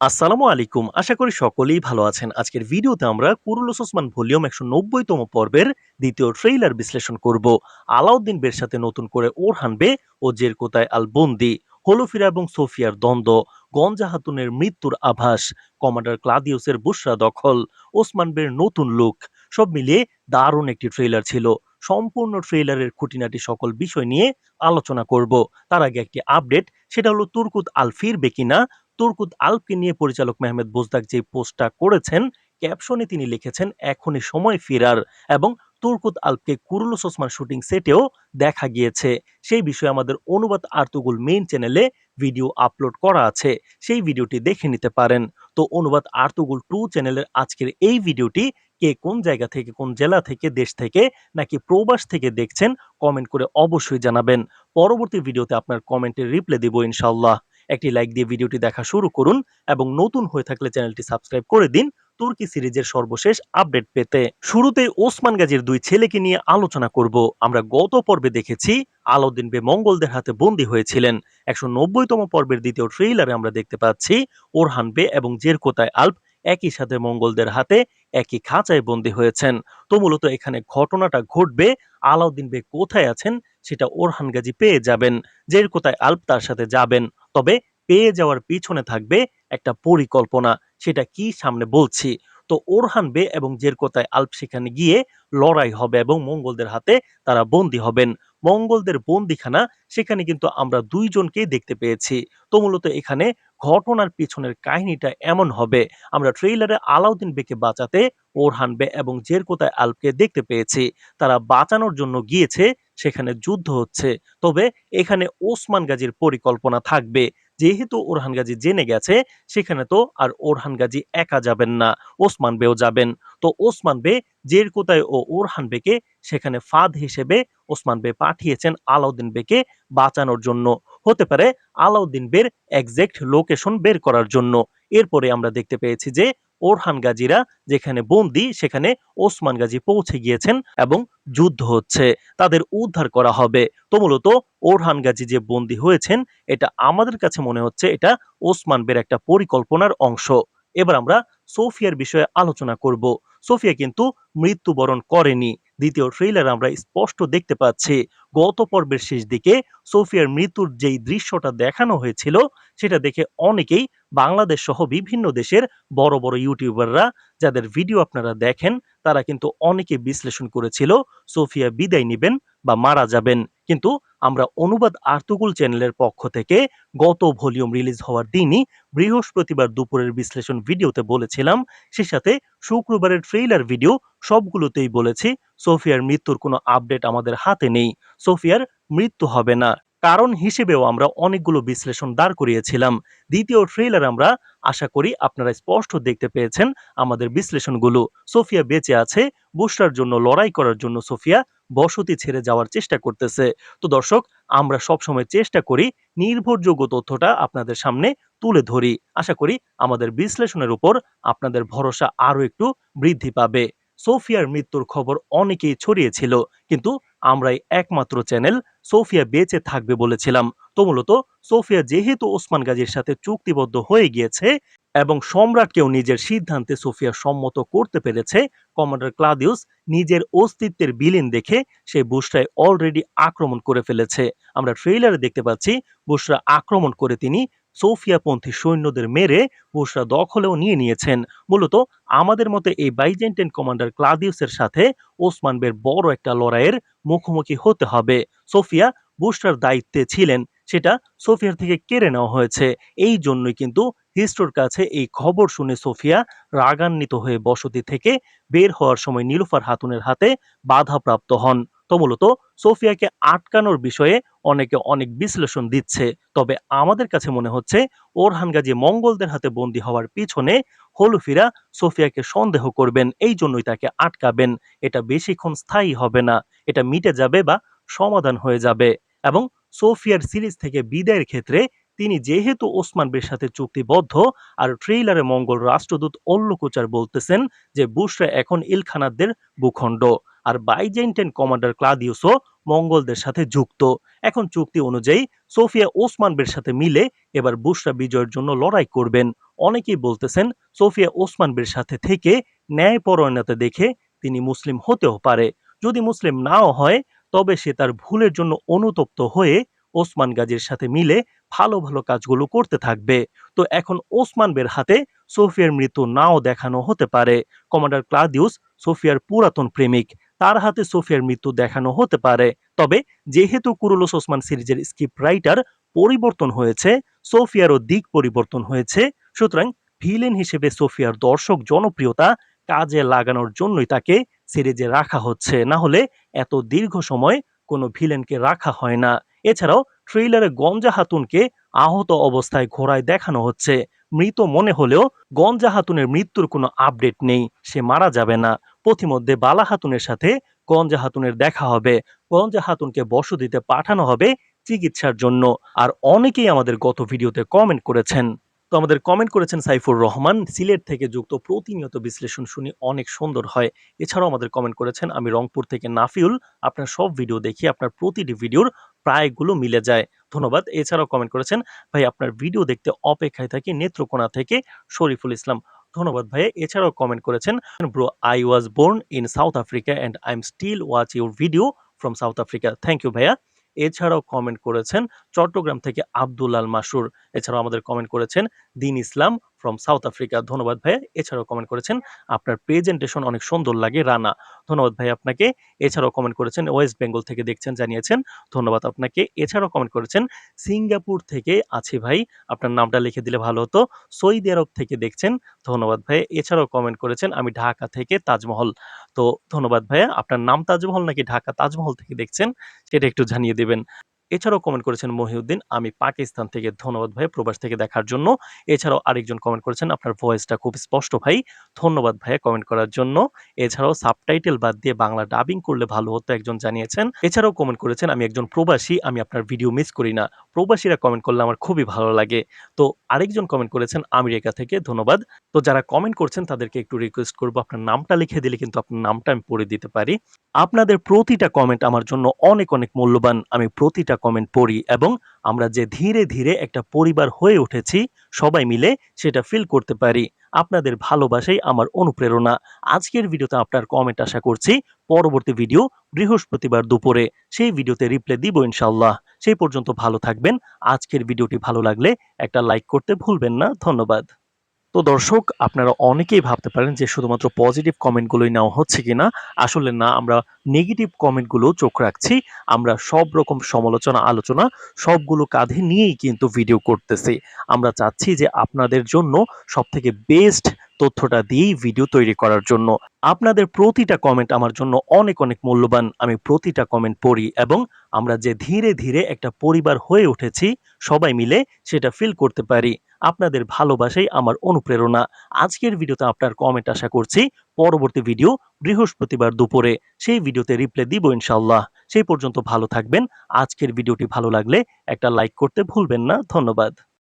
আসসালামু আলাইকুম। আশা করি সকলেই ভালো আছেন। আজকের ভিডিওতে আমরা কুরুলুস ওসমান ভলিউম একশো নব্বইতম পর্বের দ্বিতীয় ট্রেইলার বিশ্লেষণ করব। আলাউদ্দিন বের সাথে নতুন করে ওর হানবে ও জের কোতায় আল বন্দি, হলুফিরা এবং সোফিয়ার দ্বন্দ্ব, গঞ্জা হাতুনের মৃত্যুর আভাস, কমান্ডার ক্লাদিউসের বুশরা দখল, ওসমান বের নতুন লুক, সব মিলিয়ে দারুণ একটি ট্রেইলার ছিল। সম্পূর্ণ ট্রেইলারের খুঁটিনাটি সকল বিষয় নিয়ে আলোচনা করব। তার আগে একটি আপডেট, সেটা হলো তুর্কুত আল ফিরবে কিনা তুর্কুত আলপকে নিয়ে পরিচালক মেহমেদ বোজদাক যে পোস্টটা করেছেন, ক্যাপশনে তিনি লিখেছেন, এখনই সময় ফেরার। এবং তুর্কুত আলপকে কুরুলুস ওসমান শুটিং সেটেও দেখা গিয়েছে। সেই বিষয়ে আমাদের অনুবাদ আর্তুগুল মেইন চ্যানেলে ভিডিও আপলোড করা আছে। সেই ভিডিওটি দেখে নিতে পারেন। তো অনুবাদ আর্তুগুল টু চ্যানেলের আজকের এই ভিডিওটি কে কোন জায়গা থেকে, কোন জেলা থেকে, দেশ থেকে, নাকি প্রবাস থেকে দেখছেন, কমেন্ট করে অবশ্যই জানাবেন। পরবর্তী ভিডিওতে আপনার কমেন্টের রিপ্লাই দেব ইনশাল্লাহ একটি লাইক দিয়ে ভিডিওটি দেখা শুরু করুন এবং নতুন হয়ে থাকলে চ্যানেলটি সাবস্ক্রাইব করে দিন তুর্কি সিরিজের সর্বশেষ আপডেট পেতে। শুরুতে ওসমান গাজীর দুই ছেলেকে নিয়ে আলোচনা করব। আমরা গত পর্বে দেখেছি আলাউদ্দিন বে মঙ্গলদের হাতে বন্দী হয়েছিলেন। একশো নব্বইতম পর্বের দ্বিতীয় ট্রেইলারে আমরা দেখতে পাচ্ছি ওরহান বে এবং জেরকোতায় আল্প একই সাথে মঙ্গলদের হাতে একই খাঁচায় বন্দী হয়েছেন। তো মূলত এখানে ঘটনাটা ঘটবে। আলাউদ্দিন বে কোথায় আছেন সেটা ওরহান গাজী পেয়ে যাবেন। জের কোথায় আল্প তার সাথে যাবেন। তবে পেয়ে যাওয়ার পিছনে থাকবে একটা পরিকল্পনা, সেটা কি সামনে বলছি। তো ওরহান বে এবং জেরকোতায় আল্প সেখানে গিয়ে লড়াই হবে এবং মঙ্গলদের হাতে তারা বন্দী হবেন। মঙ্গলদের বন্দিখানা, সেখানে কিন্তু আমরা দুইজনকেই দেখতে পেয়েছি। তো মূলত এখানে ঘটনার পিছনের কাহিনীটা এমন হবে। আমরা ট্রেইলারে আলাউদ্দিন বেকে বাঁচাতে ওরহান বে এবং জেরকোতায় আল্পকে দেখতে পেয়েছি। তারা বাঁচানোর জন্য গিয়েছে সেখানে যুদ্ধ হচ্ছে। তবে এখানে ওসমান গাজীর পরিকল্পনা থাকবে। যেহেতু ওরহান গাজী জেনে গেছে, সেখানে তো আর ওরহান গাজী একা যাবেন না, ওসমান বেও যাবেন। তো ওসমান বে জের কোথায় ও ওরহান বেকে সেখানে ফাঁদ হিসেবে ওসমান বে পাঠিয়েছেন আলাউদ্দিন বেকে বাঁচানোর জন্য। হতে পারে আলাউদ্দিন বের একজ্যাক্ট লোকেশন বের করার জন্য। এরপরে আমরা দেখতে পেয়েছি যে ওরহান গাজীরা যেখানে বন্দি, সেখানে ওসমান গাজী পৌঁছে গিয়েছেন এবং যুদ্ধ হচ্ছে, তাদের উদ্ধার করা হবে। তো মূলত ওরহান গাজী যে বন্দী হয়েছেন, এটা আমাদের কাছে মনে হচ্ছে এটা ওসমান বের একটা পরিকল্পনার অংশ। এবার আমরা সোফিয়ার বিষয়ে আলোচনা করব। সোফিয়া কিন্তু মৃত্যুবরণ করেনি। দ্বিতীয় ট্রেইলার আমরা স্পষ্ট দেখতে পাচ্ছি। গত পর্বের শেষ দিকে সোফিয়ার মৃত্যুর যেই দৃশ্যটা দেখানো হয়েছিল, সেটা দেখে অনেকেই বাংলাদেশ সহ বিভিন্ন দেশের বড় বড় ইউটিউবাররা যাদের ভিডিও আপনারা দেখেন, তারা কিন্তু অনেকে বিশ্লেষণ করেছিল, সোফিয়া বিদায় নেবেন। বা মারা যাবেন। কিন্তু আমরা অনুবাদ আর্তুকুল চ্যানেলের পক্ষ থেকে গত ভলিউম রিলিজ হওয়ার দিনই বৃহস্পতিবার দুপুরের বিশ্লেষণ ভিডিওতে বলেছিলাম, সে সাথে শুক্রবারের ট্রেইলার ভিডিও সবগুলোতেই বলেছি, সোফিয়ার মৃত্যুর কোনো আপডেট আমাদের হাতে নেই, সোফিয়ার মৃত্যু হবে না। কারণ হিসেবেও আমরা অনেকগুলো বিশ্লেষণ দাঁড় করিয়েছিলাম। দ্বিতীয় ট্রেইলার আমরা আশা করি আপনারা স্পষ্ট দেখতে পেয়েছেন আমাদের বিশ্লেষণগুলো। সোফিয়া বেঁচে আছে বুসরার জন্য, লড়াই করার জন্য সোফিয়া বসতি ছেড়ে যাওয়ার চেষ্টা করতেছে। তো দর্শক, আমরা সবসময় চেষ্টা করি নির্ভরযোগ্য তথ্যটা আপনাদের সামনে তুলে ধরি। আশা করি আমাদের বিশ্লেষণের উপর আপনাদের ভরসা আরও একটু বৃদ্ধি পাবে। সোফিয়ার মৃত্যুর খবর অনেকেই ছড়িয়েছিল, কিন্তু আমরাই একমাত্র চ্যানেল সোফিয়া বেঁচে থাকবে বলেছিলাম। তো মূলত, সোফিয়া যেহেতু ওসমান গাজীর সাথে চুক্তিবদ্ধ হয়ে গিয়েছে এবং সম্রাটকেও নিজের সিদ্ধান্তে সোফিয়া সম্মত করতে পেরেছে। কমান্ডার ক্লাদিউস নিজের অস্তিত্বের বিলীন দেখে সে বুশরায় অলরেডি আক্রমণ করে ফেলেছে। আমরা ট্রেইলারে দেখতে পাচ্ছি, বুশরা আক্রমণ করে তিনি সোফিয়াপন্থী সৈন্যদের মেরে বুশরা দখলেও নিয়ে নিয়েছেন। মূলত আমাদের মতে এই বাইজেন্টাইন কমান্ডার ক্লাদিউসের সাথে ওসমান বের বড় একটা লড়াইয়ের মুখোমুখি হতে হবে। সোফিয়া বুশরার দায়িত্বে ছিলেন। সেটা সোফিয়ার থেকে কেড়ে নেওয়া হয়েছে। এই জন্যই কিন্তু হিস্টোর কাছে এই খবর শুনে সোফিয়া রাগান্বিত হয়ে বসতি থেকে বের হওয়ার সময় নীলুফার হাতুনের হাতে বাধাপ্রাপ্ত হন। তো মূলত সোফিয়াকে আটকানোর বিষয়ে অনেকে অনেক বিশ্লেষণ দিচ্ছে। তবে আমাদের কাছে মনে হচ্ছে ওরহান গাজী মঙ্গলদের হাতে বন্দী হওয়ার পিছনে হলুফিরা সোফিয়াকে সন্দেহ করবেন, এই জন্যই তাকে আটকাবেন। এটা বেশিক্ষণ স্থায়ী হবে না। এটা মিটে যাবে বা সমাধান হয়ে যাবে। এবং সোফিয়ার সিরিজ থেকে বিদায়ের ক্ষেত্রে তিনি যেহেতু ওসমান বের সাথে চুক্তিবদ্ধ আর ট্রেইলারে মঙ্গল রাষ্ট্রদূত অল্লকুচার বলতেছেন যে বুশরা এখন ইলখানাদের ভূখণ্ড আর বাইজেন্টেন কমান্ডার ক্লাদিউসও মঙ্গলদের সাথে যুক্ত। এখন চুক্তি অনুযায়ী সোফিয়া ওসমান বের সাথে মিলে এবার বুশরা বিজয়ের জন্য লড়াই করবেন। অনেকেই বলতেছেন সোফিয়া ওসমান বের সাথে থেকে ন্যায়পরায়ণতা দেখে তিনি মুসলিম হতেও পারে। যদি মুসলিম নাও হয় তবে সে তার ভুলের জন্য অনুতপ্ত হয়ে ওসমান গাজীর সাথে মিলে ভালো ভালো কাজগুলো করতে থাকবে। তো এখন ওসমান বের হাতে সোফিয়ার মৃত্যু নাও দেখানো হতে পারে। কমান্ডার ক্লাদিউস সোফিয়ার পুরাতন প্রেমিক, তার হাতে সোফিয়ার মৃত্যু দেখানো হতে পারে। তবে যেহেতু কুরুলোস ওসমান সিরিজের স্ক্রিপ্ট রাইটার পরিবর্তন হয়েছে, সোফিয়ারও দিক পরিবর্তন হয়েছে, সুতরাং ভিলেন হিসেবে সোফিয়ার দর্শক জনপ্রিয়তা কাজে লাগানোর জন্যই তাকে সিরিজে রাখা হচ্ছে। না হলে এত দীর্ঘ সময় কোনো ভিলেনকে রাখা হয় না। এছাড়াও ট্রেইলারে গঞ্জা হাতুনকে আহত অবস্থায় ঘোড়ায় দেখানো হচ্ছে। মৃত মনে হলেও গঞ্জা হাতুনের মৃত্যুর কোনো আপডেট নেই। সে মারা যাবে না। পথিমধ্যে বালা হাতুনের সাথে গঞ্জা হাতুনের দেখা হবে। গঞ্জা হাতুনকে বসতিতে পাঠানো হবে চিকিৎসার জন্য। আর অনেকেই আমাদের গত ভিডিওতে কমেন্ট করেছেন। তো আমাদের কমেন্ট করেছেন সাইফুর রহমান, সিলেট থেকে যুক্ত প্রতিনিয়ত বিশ্লেষণ শুনি অনেক সুন্দর হয়। এছাড়াও আমাদের কমেন্ট করেছেন, আমি রংপুর থেকে নাফিউল, আপনার সব ভিডিও দেখি, আপনার প্রতিটি ভিডিওর প্রায়গুলো মিলে যায়। ধন্যবাদ। এছাড়াও কমেন্ট করেছেন, ভাই, আপনার ভিডিও দেখতে অপেক্ষায় থাকি নেত্রকোনা থেকে শরীফুল ইসলাম। ধন্যবাদ ভাইয়া। এছাড়াও কমেন্ট করেছেন, bro I was born in South Africa and I am still watch your video from South Africa thank you ভাইয়া। এছাড়াও কমেন্ট করেছেন চট্টগ্রাম থেকে আব্দুল আল মাসুর। এছাড়াও আমাদের কমেন্ট করেছেন দিন ইসলাম ফ্রম সাউথ আফ্রিকা ধন্যবাদ ভাইয়া। এছাড়াও কমেন্ট করেছেন, আপনার প্রেজেন্টেশন অনেক সুন্দর লাগে, রানা। ধন্যবাদ ভাই আপনাকে। এছাড়াও কমেন্ট করেছেন ওয়েস্ট বেঙ্গল থেকে দেখছেন, জানিয়েছেন, ধন্যবাদ আপনাকে। এছাড়াও কমেন্ট করেছেন সিঙ্গাপুর থেকে আছি ভাই, আপনার নামটা লিখে দিলে ভালো হতো। সৌদি আরব থেকে দেখছেন, ধন্যবাদ ভাই এছাড়াও কমেন্ট করেছেন, আমি ঢাকা থেকে তাজমহল। তো ধন্যবাদ ভাইয়া, আপনার নাম তাজমহল নাকি ঢাকা তাজমহল থেকে দেখছেন, সেটা একটু জানিয়ে দিবেন। এছাড়াও কমেন্ট করেছেন মহিউদ্দিন, আমি পাকিস্তান থেকে ধন্যবাদ ভাই প্রবাস থেকে দেখার জন্য। এছাড়াও আরেকজন কমেন্ট করেছেন, আপনার ভয়েসটা খুব স্পষ্ট ভাই, ধন্যবাদ ভাইয়া কমেন্ট করার জন্য। এছাড়াও সাবটাইটেল বাদ দিয়ে বাংলা ডাবিং করলে ভালো হতো একজন জানিয়েছেন। এছাড়াও কমেন্ট করেছেন, আমি একজন প্রবাসী, আমি আপনার ভিডিও মিস করি না। প্রবাসীরা কমেন্ট করলে আমার খুবই ভালো লাগে। তো আরেকজন কমেন্ট করেছেন, আমেরিকা থেকে, ধন্যবাদ। তো যারা কমেন্ট করছেন, তাদেরকে একটু রিকোয়েস্ট করব, আপনার নামটা লিখে দিলে কিন্তু আপনার নামটা আমি পড়ে দিতে পারি। আপনাদের প্রতিটা কমেন্ট আমার জন্য অনেক অনেক মূল্যবান। আমি প্রতিটা কমেন্ট পড়ি এবং আমরা যে ধীরে ধীরে একটা পরিবার হয়ে উঠেছি, সবাই মিলে সেটা ফিল করতে পারি। আপনাদের ভালোবাসাই আমার অনুপ্রেরণা। আজকের ভিডিওতে আপনার কমেন্ট আশা করছি, পরবর্তী ভিডিও বৃহস্পতিবার দুপুরে। সেই ভিডিওতে রিপ্লাই দিব ইনশাল্লাহ সেই পর্যন্ত ভালো থাকবেন। আজকের ভিডিওটি ভালো লাগলে একটা লাইক করতে ভুলবেন না। ধন্যবাদ। তো দর্শক, আপনারা অনেকেই ভাবতে পারেন যে শুধুমাত্র পজিটিভ কমেন্টগুলোই নেওয়া হচ্ছে কিনা। আসলে না, আমরা নেগেটিভ কমেন্টগুলো চোখ রাখছি। আমরা সব রকম সমালোচনা, আলোচনা সবগুলো কাঁধে নিয়েই কিন্তু ভিডিও করতেছি। আমরা চাচ্ছি যে আপনাদের জন্য সব থেকে বেস্ট তথ্যটা দিয়েই ভিডিও তৈরি করার জন্য। আপনাদের প্রতিটা কমেন্ট আমার জন্য অনেক অনেক মূল্যবান। আমি প্রতিটা কমেন্ট পড়ি এবং আমরা যে ধীরে ধীরে একটা পরিবার হয়ে উঠেছি, সবাই মিলে সেটা ফিল করতে পারি। আপনাদের ভালোবাসাই আমার অনুপ্রেরণা। আজকের ভিডিওতে আপনার কমেন্ট আশা করছি, পরবর্তী ভিডিও বৃহস্পতিবার দুপুরে। সেই ভিডিওতে রিপ্লাই দিব ইনশাল্লাহ সেই পর্যন্ত ভালো থাকবেন। আজকের ভিডিওটি ভালো লাগলে একটা লাইক করতে ভুলবেন না। ধন্যবাদ।